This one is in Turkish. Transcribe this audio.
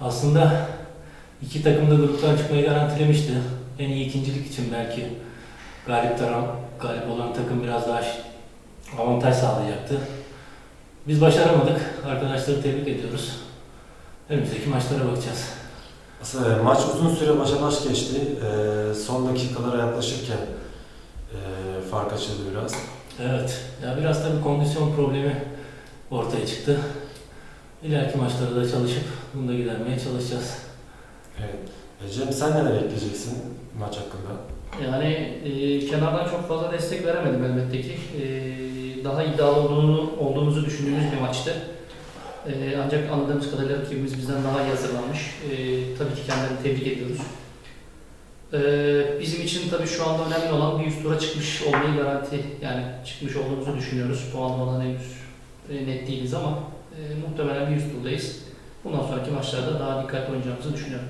Aslında iki takım da gruptan çıkmayı garantilemişti. En iyi ikincilik için belki galip taraf, galip olan takım biraz daha avantaj sağlayacaktı. Biz başaramadık. Arkadaşları tebrik ediyoruz. Önümüzdeki maçlara bakacağız. Aslında maç uzun süre başa baş geçti. Ee, son dakikalara yaklaşırken e, fark açıldı biraz. Evet. Ya biraz tabii kondisyon problemi ortaya çıktı. İleriki maçlarda da çalışıp bunu da gidermeye çalışacağız. Evet. E, Cem sen neler ekleyeceksin maç hakkında? Yani e, kenardan çok fazla destek veremedim elbette ki. E, daha iddialı olduğunu, olduğumuzu düşündüğümüz bir maçtı. E, ancak anladığımız kadarıyla rakibimiz bizden daha iyi hazırlanmış. E, tabii ki kendilerini tebrik ediyoruz. E, bizim için tabii şu anda önemli olan bir üst tura çıkmış olmayı garanti, yani çıkmış olduğumuzu düşünüyoruz. Puan olan henüz net değiliz ama e, muhtemelen bir üst turdayız. Bundan sonraki maçlarda daha dikkatli oynayacağımızı düşünüyorum.